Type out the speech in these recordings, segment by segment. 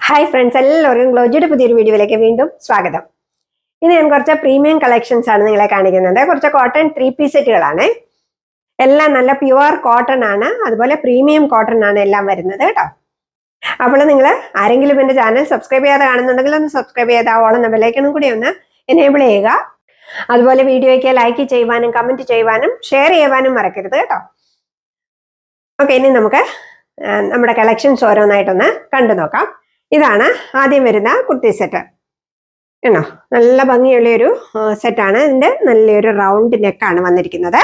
Hi friends എല്ലാവർക്കും ഗ്ലോജിയുടെ പുതിയൊരു വീഡിയോയിലേക്ക് വീണ്ടും സ്വാഗതം. ഇന്ന് ഞാൻ കുറച്ച് പ്രീമിയം കളക്ഷൻസ് ആണ് നിങ്ങളെ കാണിക്കുന്നത്. കുറച്ച് കോട്ടൺ ത്രീ പീസ് സെറ്റുകളാണ്. എല്ലാം നല്ല പ്യുവർ കോട്ടൺ ആണ്. അതുപോലെ പ്രീമിയം കോട്ടൺ ആണ് എല്ലാം വരുന്നത് കേട്ടോ. അപ്പോൾ നിങ്ങൾ ആരെങ്കിലും എന്റെ ചാനൽ സബ്സ്ക്രൈബ് ചെയ്യാതെ കാണുന്നുണ്ടെങ്കിൽ ഒന്ന് സബ്സ്ക്രൈബ് ചെയ്ത് ആ ഓളം ബെല്ലൈക്കണും കൂടി ഒന്ന് എനേബിൾ ചെയ്യുക. അതുപോലെ വീഡിയോയ്ക്ക് ലൈക്ക് ചെയ്യുവാനും കമന്റ് ചെയ്യുവാനും ഷെയർ ചെയ്യുവാനും മറക്കരുത് കേട്ടോ. ഓക്കെ ഇനി നമുക്ക് നമ്മുടെ കളക്ഷൻസ് ഓരോന്നായിട്ടൊന്ന് കണ്ടു നോക്കാം ഇതാണ് ആദ്യം വരുന്ന കുർത്തി സെറ്റ് കണ്ടോ? നല്ല ഭംഗിയുള്ള ഒരു സെറ്റാണ് ഇതിന്റെ നല്ലൊരു റൗണ്ട് നെക്കാണ് വന്നിരിക്കുന്നത്.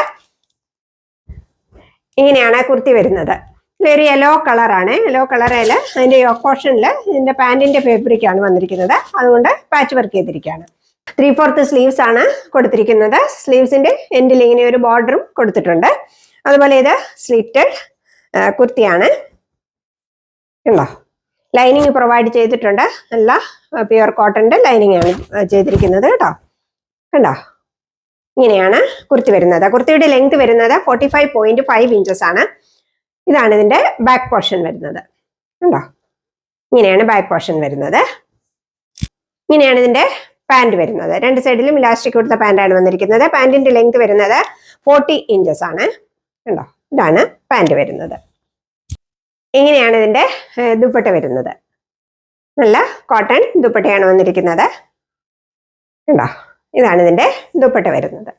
ഇങ്ങനെയാണ് കുർത്തി വരുന്നത്. ഇതിലൊരു യെല്ലോ കളറാണ് യെല്ലോ കളറിൽ അതിന്റെ പോർഷനിൽ ഇതിന്റെ പാന്റിന്റെ ഫാബ്രിക് ആണ് വന്നിരിക്കുന്നത്. അതുകൊണ്ട് പാച്ച് വർക്ക് ചെയ്തിരിക്കുകയാണ്. ത്രീ ഫോർത്ത് സ്ലീവ്സ് ആണ് കൊടുത്തിരിക്കുന്നത്. സ്ലീവ്സിന്റെ എൻഡിൽ ഇങ്ങനെ ഒരു ബോർഡറും കൊടുത്തിട്ടുണ്ട്. അതുപോലെ ഇത് സ്ലിറ്റഡ് കുർത്തിയാണ്. ഉണ്ടോ ലൈനിങ് പ്രൊവൈഡ് ചെയ്തിട്ടുണ്ട്. നല്ല പ്യുവർ കോട്ടന്റെ ലൈനിങ് ആണ് ചെയ്തിരിക്കുന്നത് കേട്ടോ. കണ്ടോ? ഇങ്ങനെയാണ് കുർത്തി വരുന്നത്. കുർത്തിയുടെ ലെങ്ത് വരുന്നത് forty five point five inches ആണ്. ഇതാണ് ഇതിന്റെ ബാക്ക് പോർഷൻ വരുന്നത്. കണ്ടോ? ഇങ്ങനെയാണ് ബാക്ക് പോർഷൻ വരുന്നത്. ഇങ്ങനെയാണ് ഇതിന്റെ പാന്റ് വരുന്നത്. രണ്ട് സൈഡിലും ഇലാസ്റ്റിക് കൊടുത്ത പാന്റാണ് വന്നിരിക്കുന്നത്. പാന്റിന്റെ ലെങ്ത് വരുന്നത് ഫോർട്ടി ഇഞ്ചസ് ആണ്. കണ്ടോ? ഇതാണ് പാന്റ് വരുന്നത്. ഇങ്ങനെയാണ് ഇതിന്റെ ഏർ, ദുപ്പട്ട വരുന്നത്? നല്ല കോട്ടൺ ദുപ്പട്ടയാണ് വന്നിരിക്കുന്നത്. കണ്ടോ? ഇതാണ് ഇതിന്റെ ദുപ്പട്ട വരുന്നത്.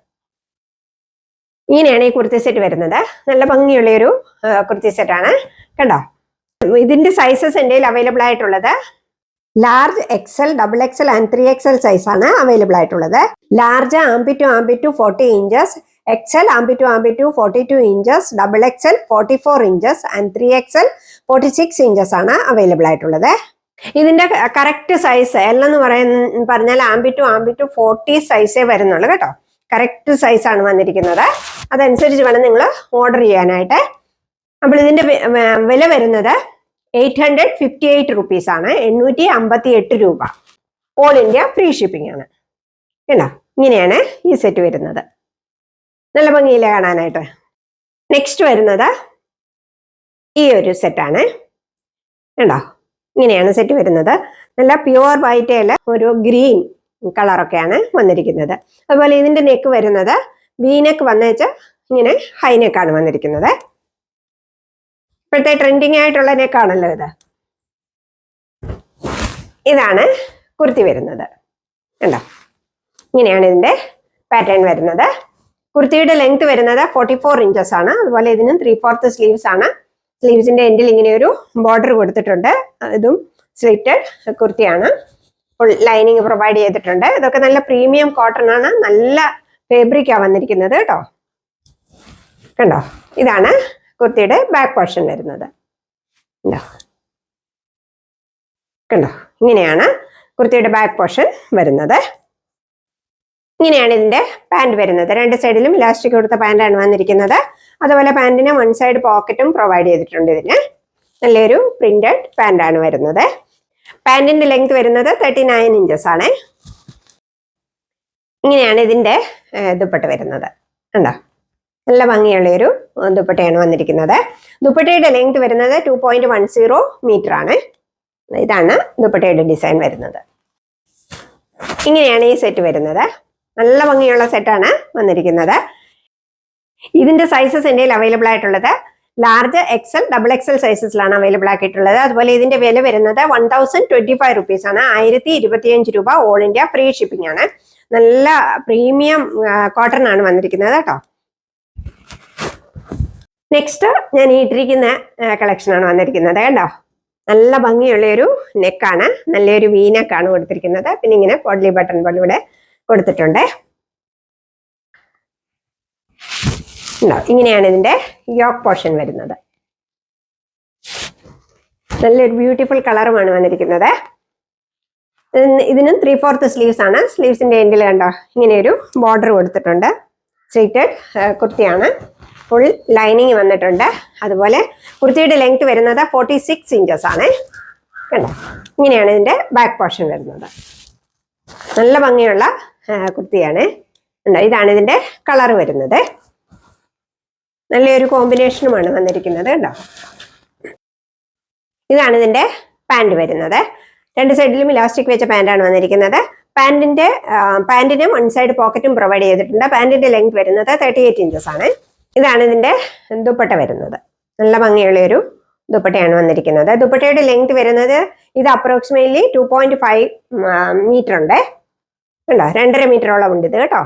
ഇങ്ങനെയാണ് ഈ കുർത്തി സെറ്റ് വരുന്നത്. നല്ല ഭംഗിയുള്ള ഒരു കുർത്തി സെറ്റാണ് കണ്ടോ? ഇതിന്റെ സൈസസ് എന്റെ അവൈലബിൾ ആയിട്ടുള്ളത്. Large XL double XL and three XL സൈസാണ് അവൈലബിൾ ആയിട്ടുള്ളത്. Large armpit to armpit to forty inches XL armpit to armpit to forty two inches double XL forty four inches and three XL forty six inches ആണ് available ആയിട്ടുള്ളത്. ഇതിന്റെ correct size L എന്ന് പറയുന്ന പറഞ്ഞാൽ armpit to armpit to forty സൈസേ വരുന്നുള്ളൂ കേട്ടോ. Correct size ആണ് വന്നിരിക്കുന്നത്. അതനുസരിച്ച് വേണം നിങ്ങൾ ഓർഡർ ചെയ്യാനായിട്ട്. അപ്പോൾ ഇതിന്റെ വില വരുന്നത് eight hundred fifty eight rupees ആണ് എണ്ണൂറ്റി അമ്പത്തി എട്ട് രൂപ. ഓൾ ഇന്ത്യ ഫ്രീ ഷിപ്പിംഗ് ആണ്. കേട്ടോ? ഇങ്ങനെയാണ് ഈ സെറ്റ് വരുന്നത്. നല്ല ഭംഗിയില്ല കാണാനായിട്ട്. നെക്സ്റ്റ് വരുന്നത് ഈ ഒരു സെറ്റാണ് കണ്ടോ? ഇങ്ങനെയാണ് സെറ്റ് വരുന്നത്. നല്ല പ്യുവർ വൈറ്റേൽ ഒരു ഗ്രീൻ കളറൊക്കെയാണ് വന്നിരിക്കുന്നത്. അതുപോലെ ഇതിന്റെ നെക്ക് വരുന്നത് വീനെക്ക് വന്നേച്ച് ഇങ്ങനെ ഹൈ നെക്കാണ് വന്നിരിക്കുന്നത്. ഇപ്പോഴത്തെ ട്രെൻഡിങ് ആയിട്ടുള്ള നെക്കാണല്ലോ ഇത്. ഇതാണ് കുർത്തി വരുന്നത്. കണ്ടോ? ഇങ്ങനെയാണ് ഇതിന്റെ പാറ്റേൺ വരുന്നത്. കുർത്തിയുടെ ലെങ്ത് വരുന്നത് ഫോർട്ടി ഫോർ ഇഞ്ചസ് ആണ്. അതുപോലെ ഇതിനും ത്രീ ഫോർത്ത് സ്ലീവ്സ് ആണ്. സ്ലീവ്സിന്റെ എൻഡിൽ ഇങ്ങനെ ഒരു ബോർഡർ കൊടുത്തിട്ടുണ്ട്. ഇതും സ്ലിറ്റഡ് കുർത്തിയാണ്. ഫുൾ ലൈനിങ് പ്രൊവൈഡ് ചെയ്തിട്ടുണ്ട്. ഇതൊക്കെ നല്ല പ്രീമിയം കോട്ടൺ ആണ്. നല്ല ഫേബ്രിക്കാണ് വന്നിരിക്കുന്നത് കേട്ടോ. കണ്ടോ? ഇതാണ് കുർത്തിയുടെ ബാക്ക് പോർഷൻ വരുന്നത്. കണ്ടോ? ഇങ്ങനെയാണ് കുർത്തിയുടെ ബാക്ക് പോർഷൻ വരുന്നത്. ഇങ്ങനെയാണ് ഇതിന്റെ പാന്റ് വരുന്നത്. രണ്ട് സൈഡിലും ഇലാസ്റ്റിക് കൊടുത്ത പാന്റാണ് വന്നിരിക്കുന്നത്. അതുപോലെ പാന്റിന് വൺ സൈഡ് പോക്കറ്റും പ്രൊവൈഡ് ചെയ്തിട്ടുണ്ട് ഇതിന്. നല്ലൊരു പ്രിന്റഡ് പാന്റാണ് വരുന്നത്. പാന്റിന്റെ ലെങ്ത് വരുന്നത് തേർട്ടി നയൻ ഇഞ്ചസ് ആണ്. ഇങ്ങനെയാണ് ഇതിന്റെ ദുപ്പട്ട വരുന്നത്. കണ്ടോ? നല്ല ഭംഗിയുള്ള ഒരു ദുപ്പട്ടയാണ് വന്നിരിക്കുന്നത്. ദുപ്പട്ടയുടെ ലെങ്ത് വരുന്നത് two point one zero meter ആണ്. ഇതാണ് ദുപ്പട്ടയുടെ ഡിസൈൻ വരുന്നത്. ഇങ്ങനെയാണ് ഈ സെറ്റ് വരുന്നത്. നല്ല ഭംഗിയുള്ള സെറ്റാണ് വന്നിരിക്കുന്നത്. ഇതിന്റെ സൈസസ് എന്റെ അവൈലബിൾ ആയിട്ടുള്ളത്. ലാർജ് എക്സൽ ഡബിൾ എക്സൽ സൈസസിലാണ് അവൈലബിൾ ആക്കിയിട്ടുള്ളത്. അതുപോലെ ഇതിന്റെ വില വരുന്നത് one thousand twenty five rupees ആണ്. ആയിരത്തി ഇരുപത്തിയഞ്ച് രൂപ ഓൾ ഇന്ത്യ ഫ്രീ ഷിപ്പിംഗ് ആണ്. നല്ല പ്രീമിയം കോട്ടൺ ആണ് വന്നിരിക്കുന്നത് കേട്ടോ. നെക്സ്റ്റ് ഞാൻ ഇട്ടിരിക്കുന്ന കളക്ഷൻ ആണ് വന്നിരിക്കുന്നത് കേട്ടോ നല്ല ഭംഗിയുള്ള ഒരു നെക്കാണ് നല്ലൊരു വീനക്കാണ് കൊടുത്തിരിക്കുന്നത്. പിന്നെ ഇങ്ങനെ കോഡ്ലി ബട്ടൺ പോലെ ഇവിടെ കൊടുത്തിട്ടുണ്ട്. ഇങ്ങനെയാണ് ഇതിന്റെ യോക്ക് പോർഷൻ വരുന്നത്. നല്ലൊരു ബ്യൂട്ടിഫുൾ കളറുമാണ് വന്നിരിക്കുന്നത്. ഇതിന് ത്രീ ഫോർത്ത് സ്ലീവ്സ് ആണ്. സ്ലീവ്സിന്റെ എൻഡിൽ കണ്ടോ ഇങ്ങനെ ഒരു ബോർഡർ കൊടുത്തിട്ടുണ്ട് സ്ട്രീറ്റഡ് കുർത്തിയാണ്. ഫുൾ ലൈനിങ് വന്നിട്ടുണ്ട്. അതുപോലെ കുർത്തിയുടെ ലെങ്ത് വരുന്നത് ഫോർട്ടി സിക്സ് ഇഞ്ചസ് ആണ്. കണ്ടോ ഇങ്ങനെയാണ് ഇതിന്റെ ബാക്ക് പോർഷൻ വരുന്നത്. നല്ല ഭംഗിയുള്ള കുർത്തിയാണ്. ഇതാണ് ഇതിന്റെ കളർ വരുന്നത്. നല്ലൊരു കോമ്പിനേഷനുമാണ് വന്നിരിക്കുന്നത് കേട്ടോ ഇതാണ് ഇതിന്റെ പാന്റ് വരുന്നത്. രണ്ട് സൈഡിലും ഇലാസ്റ്റിക് വെച്ച പാന്റാണ് വന്നിരിക്കുന്നത്. പാന്റിന്റെ പാന്റിന് വൺ സൈഡ് പോക്കറ്റും പ്രൊവൈഡ് ചെയ്തിട്ടുണ്ട്. പാന്റിന്റെ ലെങ്ത് വരുന്നത് തേർട്ടി എയ്റ്റ് ഇഞ്ചസ് ആണ്. ഇതാണ് ഇതിന്റെ ദുപ്പട്ട വരുന്നത്. നല്ല ഭംഗിയുള്ള ഒരു ദുപ്പട്ടയാണ് വന്നിരിക്കുന്നത്. ദുപ്പട്ടയുടെ ലെങ്ത് വരുന്നത് ഇത് approximately two point five meter ഉണ്ട്. ഉണ്ടോ രണ്ടര മീറ്ററോളം ഉണ്ട് ഇത് കേട്ടോ.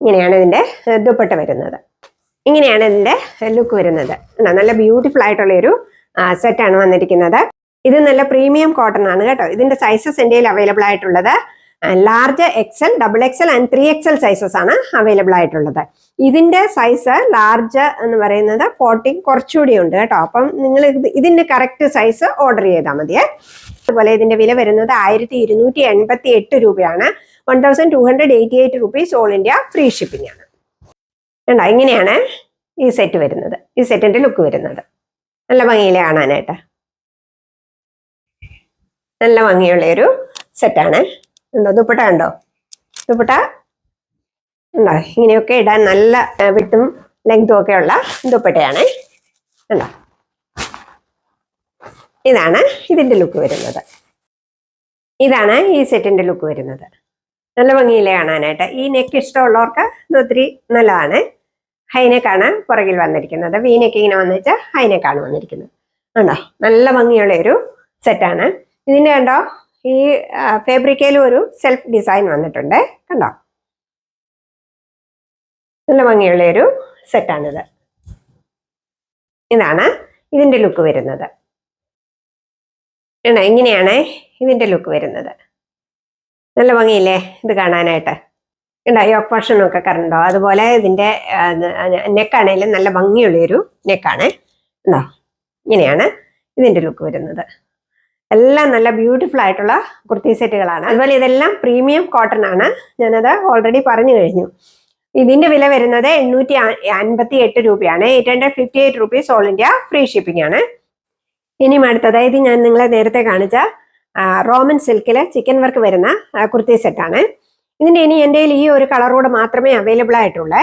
ഇങ്ങനെയാണ് ഇതിന്റെ ഏഹ്, ദുപ്പട്ട വരുന്നത്. ഇങ്ങനെയാണ് ഇതിന്റെ ലുക്ക് വരുന്നത്. ഉണ്ടോ? നല്ല ബ്യൂട്ടിഫുൾ ആയിട്ടുള്ള ഒരു സെറ്റാണ് വന്നിരിക്കുന്നത്. ഇത് നല്ല പ്രീമിയം കോട്ടൺ ആണ് കേട്ടോ. ഇതിന്റെ സൈസസ് ഇന്ത്യയിൽ അവൈലബിൾ ആയിട്ടുള്ളത് large XL double XL and three XL sizes ആണ് അവൈലബിൾ ആയിട്ടുള്ളത്. ഇതിന്റെ സൈസ് ലാർജ് എന്ന് പറയുന്നത് ഫോർട്ടീൻ കുറച്ചുകൂടി ഉണ്ട് കേട്ടോ. അപ്പം നിങ്ങൾ ഇത് ഇതിന്റെ കറക്റ്റ് സൈസ് ഓർഡർ ചെയ്താൽ മതിയേ. അതുപോലെ ഇതിന്റെ വില വരുന്നത് ആയിരത്തി ഇരുന്നൂറ്റി എൺപത്തി എട്ട് രൂപയാണ്. One thousand two hundred eighty eight rupees all India free shipping ആണ്. കണ്ടോ? ഇങ്ങനെയാണ് ഈ സെറ്റ് വരുന്നത്. ഈ സെറ്റിന്റെ ലുക്ക് വരുന്നത്. നല്ല ഭംഗിയിലെ കാണാനായിട്ട്? നല്ല ഭംഗിയുള്ള ഒരു സെറ്റാണ് ഉണ്ടോ ദുപ്പട്ട കണ്ടോ? ദുപ്പട്ട ഉണ്ടോ ഇങ്ങനെയൊക്കെ ഇടാൻ നല്ല വിട്ടും ലെങ്തും ഒക്കെ ഉള്ള ദുപ്പട്ടയാണ്. ഉണ്ടോ ഇതാണ് ഇതിന്റെ ലുക്ക് വരുന്നത്. ഇതാണ് ഈ സെറ്റിന്റെ ലുക്ക് വരുന്നത്. നല്ല ഭംഗിയിലെ കാണാനായിട്ട്? ഈ നെക്ക് ഇഷ്ടമുള്ളവർക്ക് ഇത് ഒത്തിരി നല്ലതാണ്. ഹൈനെക്കാണ് പുറകിൽ വന്നിരിക്കുന്നത്. വീനെക്ക് ഇങ്ങനെ വന്നിട്ട് ഹൈനെക്കാണ് വന്നിരിക്കുന്നത്. ഉണ്ടോ നല്ല ഭംഗിയുള്ള ഒരു സെറ്റാണ് ഇതിന്റെ കണ്ടോ? ഈ ഫേബ്രിക്കയിലും ഒരു സെൽഫ് ഡിസൈൻ വന്നിട്ടുണ്ട്. കണ്ടോ? നല്ല ഭംഗിയുള്ള ഒരു സെറ്റാണിത്. ഇതാണ് ഇതിന്റെ ലുക്ക് വരുന്നത്. ഉണ്ടോ ഇങ്ങനെയാണ് ഇതിന്റെ ലുക്ക് വരുന്നത്. നല്ല ഭംഗിയില്ലേ ഇത് കാണാനായിട്ട്? ഉണ്ടോ യോക്ക് പോർഷനൊക്കെ കറണ്ടോ? അതുപോലെ ഇതിന്റെ നെക്കാണേലും നല്ല ഭംഗിയുള്ള ഒരു നെക്കാണ്. ഉണ്ടോ ഇങ്ങനെയാണ് ഇതിന്റെ ലുക്ക് വരുന്നത്. എല്ലാം നല്ല ബ്യൂട്ടിഫുൾ ആയിട്ടുള്ള കുർത്തി സെറ്റുകളാണ്. അതുപോലെ ഇതെല്ലാം പ്രീമിയം കോട്ടൺ ആണ്. ഞാനത് ഓൾറെഡി പറഞ്ഞു കഴിഞ്ഞു. ഇതിന്റെ വില വരുന്നത് എണ്ണൂറ്റി അൻപത്തി എട്ട് രൂപയാണ്. Eight hundred fifty eight rupees all India free shipping ആണ്. ഇനിയും അടുത്തത് ഇത് ഞാൻ നിങ്ങളെ നേരത്തെ കാണിച്ച റോമൻ സിൽക്കിൽ ചിക്കൻ വർക്ക് വരുന്ന കുർത്തി സെറ്റാണ് ഇതിന്റെ ഇനി എന്റെ ഈ ഒരു കളറോട് മാത്രമേ അവൈലബിൾ ആയിട്ടുള്ളൂ.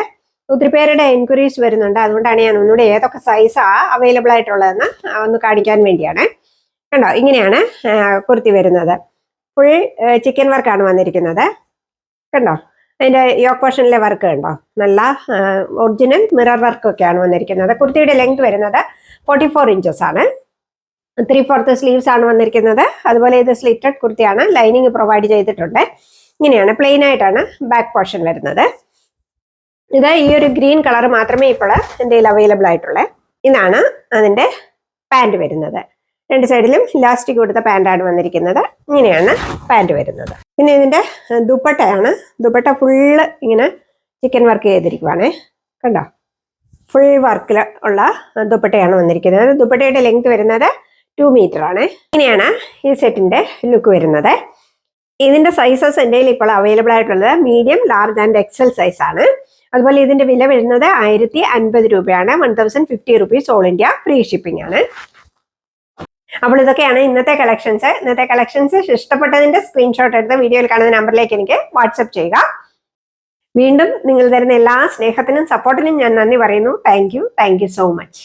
ഒത്തിരി പേരുടെ എൻക്വയറീസ് വരുന്നുണ്ട്. അതുകൊണ്ടാണ് ഞാൻ ഒന്നുകൂടെ ഏതൊക്കെ സൈസാ അവൈലബിൾ ആയിട്ടുള്ളതെന്ന് ഒന്ന് കാണിക്കാൻ വേണ്ടിയാണ്. കണ്ടോ? ഇങ്ങനെയാണ് കുർത്തി വരുന്നത്. ഫുൾ ചിക്കൻ വർക്കാണ് വന്നിരിക്കുന്നത്. കണ്ടോ? അതിന്റെ യോക്ക് പോർഷനിലെ വർക്ക് ഉണ്ടോ? നല്ല ഒറിജിനൽ മിറർ വർക്ക് ഒക്കെയാണ് വന്നിരിക്കുന്നത്. കുർത്തിയുടെ ലെങ്ത് വരുന്നത് ഫോർട്ടി ഫോർ ഇഞ്ചസ് ആണ്. ത്രീ ഫോർത്ത് സ്ലീവ്സ് ആണ് വന്നിരിക്കുന്നത്. അതുപോലെ ഇത് സ്ലിറ്റഡ് കുർത്തിയാണ്. ലൈനിങ് പ്രൊവൈഡ് ചെയ്തിട്ടുണ്ട്. ഇങ്ങനെയാണ് പ്ലെയിൻ ആയിട്ടാണ് ബാക്ക് പോർഷൻ വരുന്നത്. ഇത് ഈ ഒരു ഗ്രീൻ കളർ മാത്രമേ ഇപ്പോൾ എന്റെ കയ്യിൽ അവൈലബിൾ ആയിട്ടുള്ളൂ. ഇതാണ് അതിന്റെ പാന്റ് വരുന്നത്. രണ്ട് സൈഡിലും ഇലാസ്റ്റിക് കൊടുത്ത പാന്റാണ് വന്നിരിക്കുന്നത്. ഇങ്ങനെയാണ് പാന്റ് വരുന്നത്. പിന്നെ ഇതിന്റെ ദുപ്പട്ടയാണ്. ദുപ്പട്ട ഫുള്ള് ഇങ്ങനെ ചിക്കൻ വർക്ക് ചെയ്തിരിക്കുവാണേ. കണ്ടോ? ഫുൾ വർക്കിൽ ഉള്ള ദുപ്പട്ടയാണ് വന്നിരിക്കുന്നത്. ദുപ്പട്ടയുടെ ലെങ്ത് വരുന്നത് ടു മീറ്റർ ആണ്. ഇങ്ങനെയാണ് ഈ സെറ്റിന്റെ ലുക്ക് വരുന്നത്. ഇതിന്റെ സൈസസ് എന്റെ ഇപ്പോൾ അവൈലബിൾ ആയിട്ടുള്ളത് medium large and XL size ആണ്. അതുപോലെ ഇതിന്റെ വില വരുന്നത് ആയിരത്തി അൻപത് രൂപയാണ്. One thousand fifty rupees all India free shipping ആണ്. അപ്പോൾ ഇതൊക്കെയാണ് ഇന്നത്തെ കളക്ഷൻസ് ഇന്നത്തെ കളക്ഷൻസ് ഇഷ്ടപ്പെട്ടതിന്റെ സ്ക്രീൻഷോട്ട് എടുത്ത് വീഡിയോയിൽ കാണുന്ന നമ്പറിലേക്ക് എനിക്ക് വാട്സപ്പ് ചെയ്യുക. വീണ്ടും നിങ്ങൾ തരുന്ന എല്ലാ സ്നേഹത്തിനും സപ്പോർട്ടിനും ഞാൻ നന്ദി പറയുന്നു. Thank you thank you so much